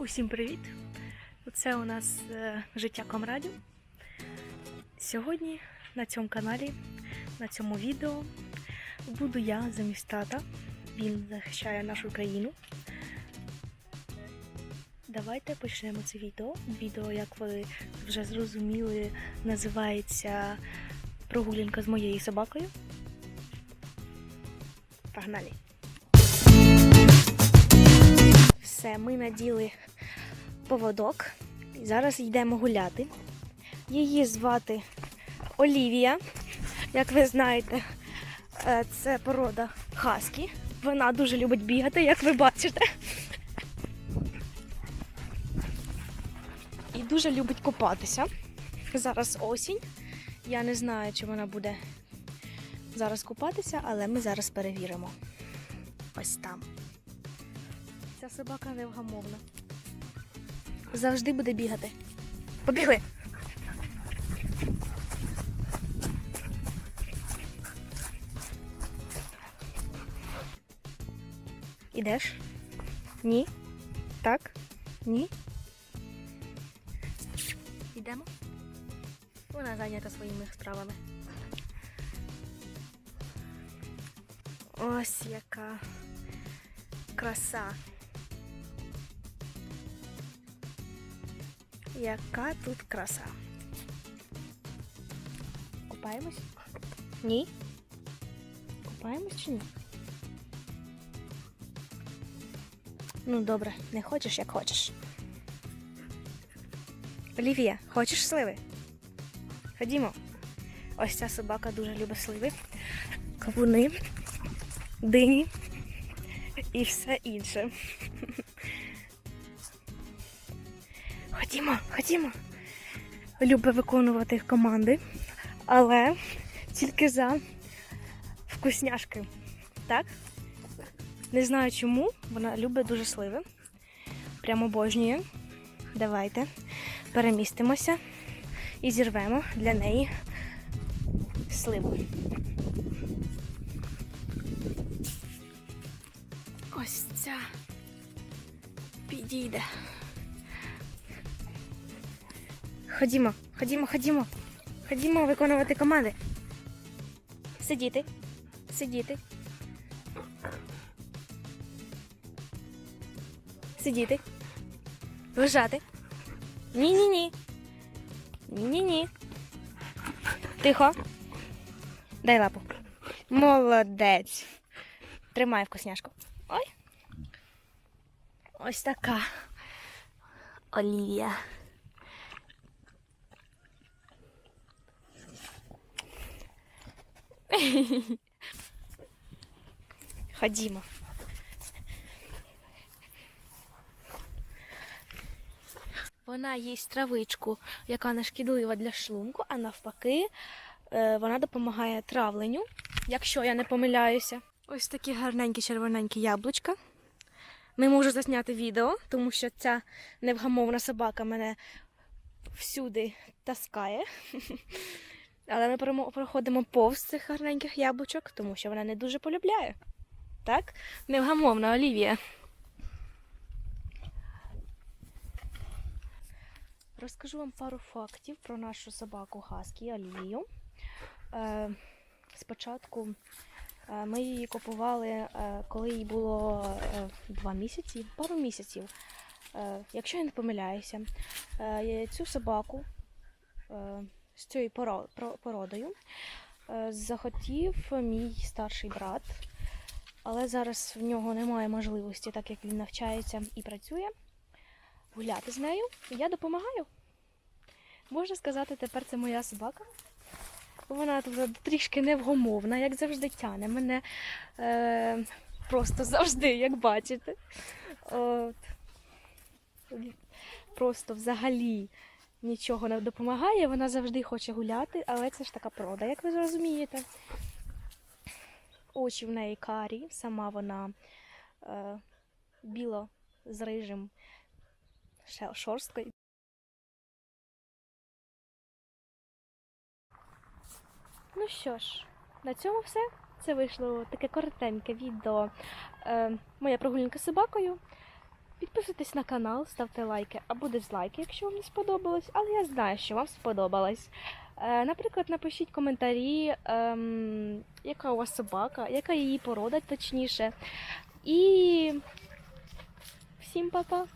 Усім привіт! Це у нас е, життя комрадів. Сьогодні на цьому каналі, на цьому відео буду я замість тата. Він захищає нашу країну. Давайте почнемо це відео. Відео, як ви вже зрозуміли, називається Прогулянка з моєю собакою. Погнали! Ми наділи поводок. Зараз йдемо гуляти. Її звати Олівія. Як ви знаєте, е, це порода хаскі. Вона дуже любить бігати, як ви бачите. І дуже любить купатися. Зараз осінь. Я не знаю, чи вона буде зараз купатися, але ми зараз перевіримо. Ось там. Ця собака невгамовна. Завжди буде бігати. Побігли! Ідеш? Ні? Так? Ні? Ідемо? Вона зайнята своїми справами. Ось яка краса. Яка тут краса. Купаємось? Ні? Купаємось чи ні? Ну добре, не хочеш, як хочеш. Олівія, хочеш сливи? Ходімо. Ось ця собака дуже любить сливи, кавуни, дині і все інше. Ходімо, ходімо. Любить виконувати команди, але тільки за вкусняшки. Так? Не знаю чому, вона любить дуже сливи. Прямо обожнює. Давайте перемістимося і зірвемо для неї сливу. Ось ця підійде. Ходімо, ходімо, ходімо. Ходімо виконувати команди. Сидіти. Сидіти. Сидіти. Лежати. Ні-ні-ні. Ні-ні-ні. Тихо. Дай лапу. Молодець. Тримай вкусняшку. Ой. Ось така. Олівія. Ходімо. Вона їсть травичку, яка не шкідлива для шлунку, а навпаки, е, вона допомагає травленню, якщо я не помиляюся. Ось такі гарненькі червоненькі яблучка. Не можу засняти відео, тому що ця невгамовна собака мене всюди таскає. Але ми проходимо повз цих гарненьких яблучок, тому що вона не дуже полюбляє. Так? Невгамовна Олівія. Розкажу вам пару фактів про нашу собаку Хаскі Олівію. Е, спочатку е, ми її купували, е, коли їй було два місяці, пару місяців. Якщо я не помиляюся, цю собаку з цією породою е, захотів мій старший брат, але зараз в нього немає можливості, так як він навчається і працює, гуляти з нею. Я допомагаю. Можна сказати, тепер це моя собака. Вона трішки невгомовна, як завжди тяне мене е, просто завжди, як бачите. От. Просто взагалі нічого не допомагає, вона завжди хоче гуляти, але це ж така прода, як ви зрозумієте. Очі в неї карі, сама вона е, біло з рижим шорсткою. Ну що ж, на цьому все. Це вийшло таке коротеньке відео. Е, моя прогулянка з собакою. Підписуйтесь на канал, ставте лайки або дизлайки, якщо вам не сподобалось, але я знаю, що вам сподобалось. Е, наприклад, напишіть коментарі, ем, яка у вас собака, яка її порода, точніше. І всім па-па!